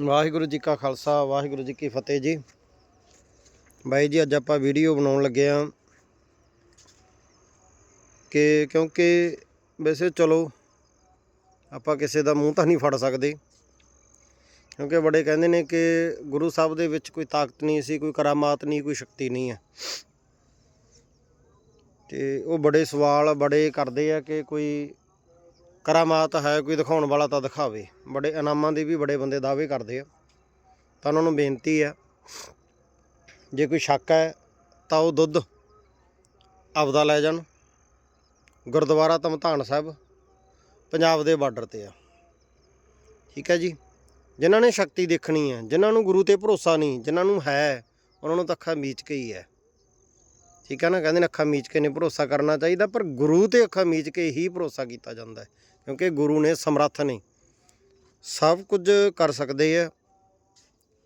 ਵਾਹਿਗੁਰੂ ਜੀ ਕਾ ਖਾਲਸਾ, ਵਾਹਿਗੁਰੂ ਜੀ ਕੀ ਫਤਿਹ ਜੀ। ਬਾਈ ਜੀ, ਅੱਜ ਆਪਾਂ ਵੀਡੀਓ ਬਣਾਉਣ ਲੱਗੇ ਆ ਕਿ ਕਿਉਂਕਿ ਵੈਸੇ ਚਲੋ, ਆਪਾਂ ਕਿਸੇ ਦਾ ਮੂੰਹ ਤਾਂ ਨਹੀਂ ਫੜ ਸਕਦੇ। ਕਿਉਂਕਿ ਬੜੇ ਕਹਿੰਦੇ ਨੇ ਕਿ ਗੁਰੂ ਸਾਹਿਬ ਦੇ ਵਿੱਚ ਕੋਈ ਤਾਕਤ ਨਹੀਂ ਸੀ, ਕੋਈ ਕਰਾਮਾਤ ਨਹੀਂ, ਕੋਈ ਸ਼ਕਤੀ ਨਹੀਂ ਹੈ। ਤੇ ਉਹ ਬੜੇ ਸਵਾਲ ਬੜੇ ਕਰਦੇ ਆ ਕਿ ਕੋਈ ਕਰਾਮਾਤ ਹੈ, ਕੋਈ ਦਿਖਾਉਣ ਵਾਲਾ ਤਾਂ ਦਿਖਾਵੇ। ਬੜੇ ਇਨਾਮਾਂ ਦੇ ਵੀ ਬੜੇ ਬੰਦੇ ਦਾਅਵੇ ਕਰਦੇ ਆ। ਤਾਂ ਉਹਨਾਂ ਨੂੰ ਬੇਨਤੀ ਆ, ਜੇ ਕੋਈ ਸ਼ੱਕ ਹੈ, ਤਾਂ ਉਹ ਦੁੱਧ ਆਪਦਾ ਲੈ ਜਾਣ। ਗੁਰਦੁਆਰਾ ਧਮਧਾਨ ਸਾਹਿਬ, ਪੰਜਾਬ ਦੇ ਬਾਰਡਰ ਤੇ ਆ। ਠੀਕ ਹੈ ਜੀ? ਜਿਨ੍ਹਾਂ ਨੇ ਸ਼ਕਤੀ ਦੇਖਣੀ ਹੈ, ਜਿਨ੍ਹਾਂ ਨੂੰ ਗੁਰੂ ਤੇ ਭਰੋਸਾ ਨਹੀਂ, ਜਿਨ੍ਹਾਂ ਨੂੰ ਹੈ, ਉਹਨਾਂ ਨੂੰ ਤਾਂ ਅੱਖਾਂ ਮੀਚ ਕੇ ਹੀ ਹੈ। ਠੀਕ ਹੈ ਨਾ, ਕਹਿੰਦੇ ਨੇ ਅੱਖਾਂ ਮੀਚ ਕੇ ਨਹੀਂ ਭਰੋਸਾ ਕਰਨਾ ਚਾਹੀਦਾ, ਪਰ ਗੁਰੂ ਤੇ ਅੱਖਾਂ ਮੀਚ ਕੇ ਹੀ ਭਰੋਸਾ ਕੀਤਾ ਜਾਂਦਾ ਹੈ, ਕਿਉਂਕਿ ਗੁਰੂ ਨੇ ਸਮਰੱਥ ਨੇ ਸਭ ਕੁਝ ਕਰ ਸਕਦੇ ਆ,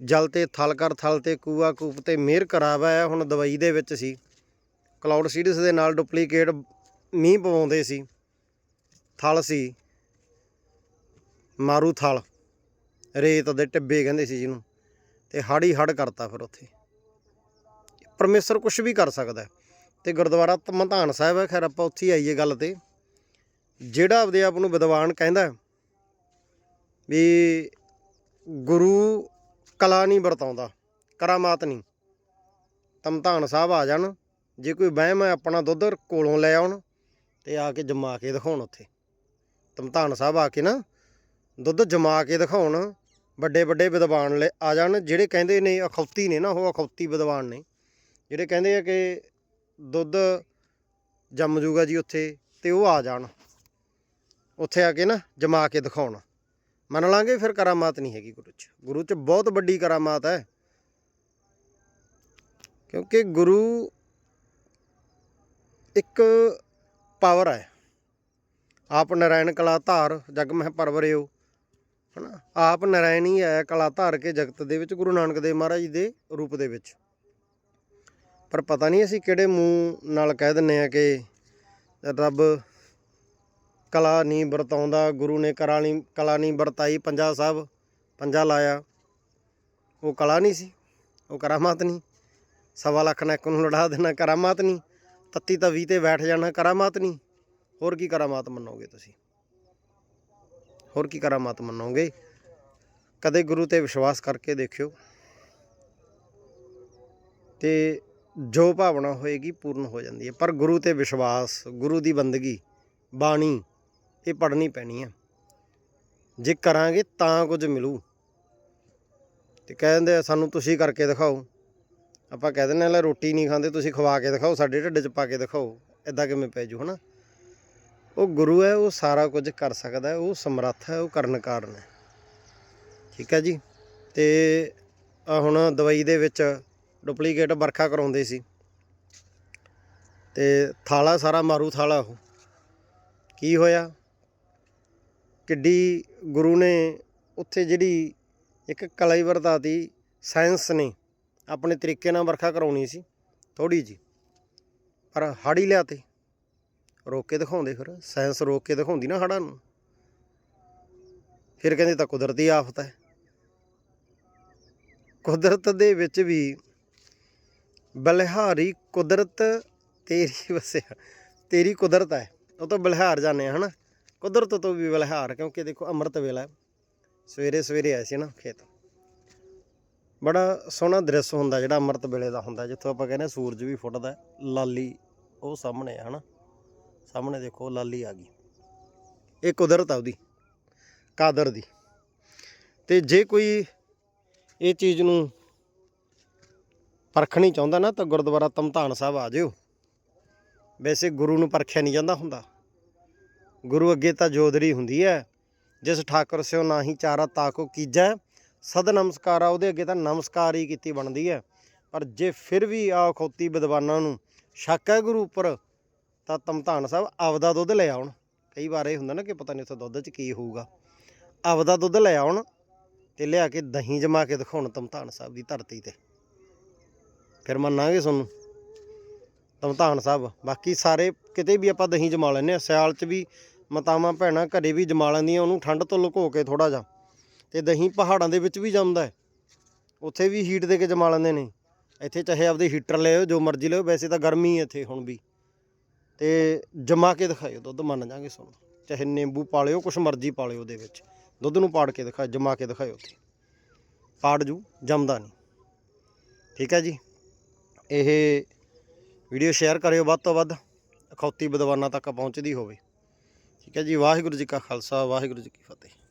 ਜਲ ਤੇ ਥਲ ਕਰ, ਥਲ ਤੇ ਕੂਆ ਕੂਪ ਤੇ ਮਿਹਰ ਕਰਾਵਾ ਹੈ, ਹੁਣ ਦਵਾਈ ਦੇ ਵਿੱਚ ਸੀ। ਕਲਾਉਡ ਸੀਡਸ ਦੇ ਨਾਲ ਡੁਪਲੀਕੇਟ ਮੀਂਹ ਪਵਾਉਂਦੇ ਸੀ, ਥਲ ਸੀ, ਮਾਰੂ ਥਲ, ਰੇਤ ਦੇ ਟਿੱਬੇ ਕਹਿੰਦੇ ਸੀ ਜਿਹਨੂੰ, ਤੇ ਹਾੜੀ ਹੜ ਕਰਤਾ ਫਿਰ ਉੱਥੇ। ਪਰਮੇਸ਼ਰ ਕੁਝ ਵੀ ਕਰ ਸਕਦਾ ਹੈ। ਤੇ ਗੁਰਦੁਆਰਾ ਧਮਧਾਨ ਸਾਹਿਬ ਹੈ, ਖੈਰ ਆਪਾਂ ਉੱਥੇ ਹੀ ਆਈਏ ਗੱਲ ਤੇ। ਜਿਹੜਾ ਆਪਦੇ ਆਪ ਨੂੰ ਵਿਦਵਾਨ ਕਹਿੰਦਾ ਵੀ ਗੁਰੂ ਕਲਾ ਨਹੀਂ ਵਰਤਾਉਂਦਾ, ਕਰਾਮਾਤ ਨਹੀਂ। ਧਮਧਾਨ ਸਾਹਿਬ ਆ ਜਾਣ, ਜੇ ਕੋਈ ਵਹਿਮ ਹੈ ਆਪਣਾ ਦੁੱਧ ਕੋਲੋਂ ਲੈ ਆਉਣ ਤੇ ਆ ਕੇ ਜਮਾ ਕੇ ਦਿਖਾਉਣ ਉੱਥੇ। ਧਮਧਾਨ ਸਾਹਿਬ ਆ ਕੇ ਨਾ ਦੁੱਧ ਜਮਾ ਕੇ ਦਿਖਾਉਣ ਵੱਡੇ ਵੱਡੇ ਵਿਦਵਾਨ ਲੈ ਆ ਜਾਣ, ਜਿਹੜੇ ਕਹਿੰਦੇ ਨੇ ਅਖੌਤੀ ਨੇ ਨਾ, ਉਹ ਅਖੌਤੀ ਵਿਦਵਾਨ ਨੇ। ਜਿਹੜੇ ਕਹਿੰਦੇ ਆ ਕਿ ਦੁੱਧ ਜੰਮ ਜੂਗਾ ਜੀ ਉੱਥੇ ਤੇ ਉਹ ਆ ਜਾਣ। ਉੱਥੇ ਆ ਕੇ ਨਾ ਜਮਾ ਕੇ ਦਿਖਾਉਣ। ਮੰਨ ਲਾਂਗੇ ਫਿਰ ਕਰਾਮਾਤ ਨਹੀਂ ਹੈਗੀ ਗੁਰੂ 'ਚ। ਗੁਰੂ 'ਚ ਬਹੁਤ ਵੱਡੀ ਕਰਾਮਾਤ ਹੈ। ਕਿਉਂਕਿ ਗੁਰੂ ਇੱਕ ਪਾਵਰ ਹੈ। ਆਪ ਨਰਾਇਣ ਕਲਾ ਧਾਰ ਜਗ ਮਹਿ ਪਰਵਰਿਓ। ਹਨਾ? ਆਪ ਨਰਾਇਣ ਹੀ ਹੈ ਕਲਾ ਧਾਰ ਕੇ ਜਗਤ ਦੇ ਵਿੱਚ, ਗੁਰੂ ਨਾਨਕ ਦੇਵ ਮਹਾਰਾਜ ਦੇ ਰੂਪ ਦੇ ਵਿੱਚ। ਪਰ ਪਤਾ ਨਹੀਂ ਅਸੀਂ ਕਿਹੜੇ ਮੂੰਹ ਨਾਲ ਕਹਿ ਦਿੰਨੇ ਆ ਕਿ ਰੱਬ ਕਲਾ ਨਹੀਂ ਵਰਤਾਉਂਦਾ, ਗੁਰੂ ਨੇ ਕਲਾ ਨਹੀਂ ਕਲਾ ਨਹੀਂ ਵਰਤਾਈ, ਪੰਜਾ ਸਾਹਿਬ ਪੰਜਾ ਲਾਇਆ। ਉਹ ਕਲਾ ਨਹੀਂ ਸੀ, ਉਹ ਕਰਾਮਾਤ ਨਹੀਂ। ਸਵਾ ਲੱਖ ਨਾਲ ਇੱਕ ਨੂੰ ਲੜਾ ਦੇਣਾ, ਕਰਾਮਾਤ ਨਹੀਂ। ਤੱਤੀ ਤਾਂ 20 ਤੇ ਬੈਠ ਜਾਣਾ, ਕਰਾਮਾਤ ਨਹੀਂ। ਹੋਰ ਕੀ ਕਰਾਮਾਤ ਮੰਨੋਗੇ ਤੁਸੀਂ? ਹੋਰ ਕੀ ਕਰਾਮਾਤ ਮੰਨੋਗੇ? ਕਦੇ ਗੁਰੂ ਤੇ ਵਿਸ਼ਵਾਸ ਕਰਕੇ ਦੇਖਿਓ। ਤੇ ਜੋ ਭਾਵਨਾ ਹੋਏਗੀ ਪੂਰਨ ਹੋ ਜਾਂਦੀ ਹੈ। ਪਰ ਗੁਰੂ ਤੇ ਵਿਸ਼ਵਾਸ, ਗੁਰੂ ਦੀ ਬੰਦਗੀ, ਬਾਣੀ, ਇਹ ਪੜ੍ਹਨੀ ਪੈਣੀ ਹੈ। ਜੇ ਕਰਾਂਗੇ ਤਾਂ ਕੁਝ ਮਿਲੂ। ਤੇ ਕਹਿੰਦੇ ਆ, ਸਾਨੂੰ ਤੁਸੀਂ ਕਰਕੇ ਦਿਖਾਓ। ਆਪਾਂ ਕਹਿ ਦਿੰਦੇ ਆ ਲੈ, ਰੋਟੀ ਨਹੀਂ ਖਾਂਦੇ, ਤੁਸੀਂ ਖਵਾ ਕੇ ਦਿਖਾਓ, ਸਾਡੇ ਢਿੱਡ 'ਚ ਪਾ ਕੇ ਦਿਖਾਓ ਇਦਾਂ ਕਿਵੇਂ ਪੈ ਜੂ, ਹਨਾ? ਉਹ ਗੁਰੂ ਹੈ, ਉਹ ਸਾਰਾ ਕੁਝ ਕਰ ਸਕਦਾ ਉਹ ਸਮਰੱਥ ਹੈ, ਉਹ ਕਰਨ ਕਾਰਨ ਹੈ। ਠੀਕ ਹੈ ਜੀ? ਤੇ ਹੁਣ ਦਵਾਈ ਦੇ ਵਿੱਚ ਡੁਪਲੀਕੇਟ ਵਰਖਾ ਕਰਾਉਂਦੇ ਸੀ। ਤੇ ਥਾਲਾ ਸਾਰਾ ਮਾਰੂ ਥਾਲਾ ਉਹ। ਕੀ ਹੋਇਆ? ਕਿੱਡੀ ਗੁਰੂ ਨੇ ਉੱਥੇ ਜਿਹੜੀ ਇੱਕ ਕਲਾਈ ਵਰਤਾਤੀ, ਸਾਇੰਸ ਨੇ ਆਪਣੇ ਤਰੀਕੇ ਨਾਲ ਵਰਖਾ ਕਰਾਉਣੀ ਸੀ ਥੋੜੀ ਜੀ ਪਰ ਹਾੜੀ ਲਿਆਤੇ। ਰੋਕ ਕੇ ਦਿਖਾਉਂਦੇ ਫਿਰ। ਸਾਇੰਸ ਰੋਕ ਕੇ ਦਿਖਾਉਂਦੀ ਨਾ ਹੜਾਂ ਨੂੰ। ਫਿਰ ਕਹਿੰਦੇ ਤਾਂ ਕੁਦਰਤੀ ਆਫਤ ਹੈ। ਕੁਦਰਤ ਦੇ ਵਿੱਚ ਵੀ ਬਲਿਹਾਰੀ ਕੁਦਰਤ ਤੇਰੀ ਵਸਿਆ, ਤੇਰੀ ਕੁਦਰਤ ਹੈ। ਉਹ ਤਾਂ ਬਲਿਹਾਰ ਜਾਂਦੇ ਆ, ਹਨਾ? ਕੁਦਰਤ ਤੋਂ ਵੀ ਬਲਿਹਾਰ, ਕਿਉਂਕਿ ਦੇਖੋ ਅੰਮ੍ਰਿਤ ਵੇਲਾ ਸਵੇਰੇ ਸਵੇਰੇ ਆਏ ਸੀ ਨਾ ਖੇਤ। ਬੜਾ ਸੋਹਣਾ ਦ੍ਰਿਸ਼ ਹੁੰਦਾ ਜਿਹੜਾ ਅੰਮ੍ਰਿਤ ਵੇਲੇ ਦਾ ਹੁੰਦਾ, ਜਿੱਥੋਂ ਆਪਾਂ ਕਹਿੰਦੇ ਹਾਂ ਸੂਰਜ ਵੀ ਫੁੱਟਦਾ ਲਾਲੀ ਉਹ ਸਾਹਮਣੇ ਆ, ਹਨਾ? ਸਾਹਮਣੇ ਦੇਖੋ ਲਾਲੀ ਆ ਗਈ। ਇਹ ਕੁਦਰਤ ਆ ਉਹਦੀ, ਕਾਦਰ ਦੀ। ਤੇ ਜੇ ਕੋਈ ਇਹ ਚੀਜ਼ ਨੂੰ ਪਰਖਣੀ ਚਾਹੁੰਦਾ ਨਾ, ਤਾਂ ਗੁਰਦੁਆਰਾ ਧਮਧਾਨ ਸਾਹਿਬ ਆ ਜਿਓ। ਵੈਸੇ ਗੁਰੂ ਨੂੰ ਪਰਖਿਆ ਨਹੀਂ ਜਾਂਦਾ ਹੁੰਦਾ। ਗੁਰੂ ਅੱਗੇ ਤਾਂ ਜੋਦਰੀ ਹੁੰਦੀ ਹੈ, ਜਿਸ ਠਾਕੁਰ ਸਿਓ ਨਾਹੀ ਚਾਰਾ ਤਾਕੋ ਕੀਜੈ, ਸਦ ਨਮਸਕਾਰ ਆ ਉਹਦੇ ਅੱਗੇ ਤਾਂ ਨਮਸਕਾਰ ਹੀ ਕੀਤੀ ਬਣਦੀ ਹੈ। ਪਰ ਜੇ ਫਿਰ ਵੀ ਆ ਖੋਤੀ ਵਿਦਵਾਨਾਂ ਨੂੰ ਸ਼ੱਕ ਹੈ ਗੁਰੂ ਉੱਪਰ, ਤਾਂ ਤਮਤਾਨ ਸਾਹਿਬ ਆਪਦਾ ਦੁੱਧ ਲੈ ਆਉਣ। ਕਈ ਵਾਰ ਇਹ ਹੁੰਦਾ ਨਾ ਕਿ ਪਤਾ ਨਹੀਂ ਉੱਥੇ ਦੁੱਧ 'ਚ ਕੀ ਹੋਊਗਾ। ਆਪਦਾ ਦੁੱਧ ਲੈ ਆਉਣ ਤੇ ਲਿਆ ਕੇ ਦਹੀਂ ਜਮਾ ਕੇ ਦਿਖਾਉਣ ਤਮਤਾਨ ਸਾਹਿਬ ਦੀ ਧਰਤੀ ਤੇ। ਫਿਰ ਮੰਨਾਂਗੇ ਤੁਹਾਨੂੰ। ਧਮਧਾਨ ਸਾਹਿਬ। ਬਾਕੀ ਸਾਰੇ ਕਿਤੇ ਵੀ ਆਪਾਂ ਦਹੀਂ ਜਮਾ ਲੈਂਦੇ ਆ ਸਿਆਲ 'ਚ ਵੀ ਮਾਤਾਵਾਂ ਭੈਣਾਂ ਘਰੇ ਵੀ ਜਮਾ ਲੈਂਦੀਆਂ, ਉਹਨੂੰ ਠੰਡ ਤੋਂ ਲੁਕੋ ਕੇ ਥੋੜਾ ਜਿਹਾ। ਤੇ ਦਹੀਂ ਪਹਾੜਾਂ ਦੇ ਵਿੱਚ ਵੀ ਜੰਮਦਾ ਹੈ। ਉੱਥੇ ਵੀ ਹੀਟ ਦੇ ਕੇ ਜਮਾ ਲੈਂਦੇ ਨੇ। ਇੱਥੇ ਚਾਹੇ ਆਪਦੇ ਹੀਟਰ ਲਿਓ, ਜੋ ਮਰਜ਼ੀ ਲਿਓ, ਵੈਸੇ ਤਾਂ ਗਰਮੀ ਹੈ ਇੱਥੇ ਹੁਣ ਵੀ। ਤੇ ਜਮਾ ਕੇ ਦਿਖਾਇਓ, ਦੁੱਧ ਮੰਨ ਜਾਗੇ ਤੁਹਾਨੂੰ ਚਾਹੇ ਨਿੰਬੂ ਪਾ ਲਿਓ ਕੁਛ ਮਰਜ਼ੀ ਪਾ ਲਿਓ ਉਹਦੇ ਵਿੱਚ। ਦੁੱਧ ਨੂੰ ਪਾੜ ਕੇ ਦਿਖਾਓ ਜਮਾ ਕੇ ਦਿਖਾਇਓ ਉੱਥੇ। ਪਾੜ ਜੂ, ਜੰਮਦਾ ਨਹੀਂ। ਠੀਕ ਹੈ ਜੀ। ਇਹ ਵੀਡੀਓ ਸ਼ੇਅਰ ਕਰਿਓ ਵੱਧ ਤੋਂ ਵੱਧ, ਅਖੌਤੀ ਵਿਦਵਾਨਾਂ ਤੱਕ ਪਹੁੰਚਦੀ ਹੋਵੇ। ਠੀਕ ਹੈ ਜੀ, ਵਾਹਿਗੁਰੂ ਜੀ ਕਾ ਖਾਲਸਾ, ਵਾਹਿਗੁਰੂ ਜੀ ਕੀ ਫਤਿਹ।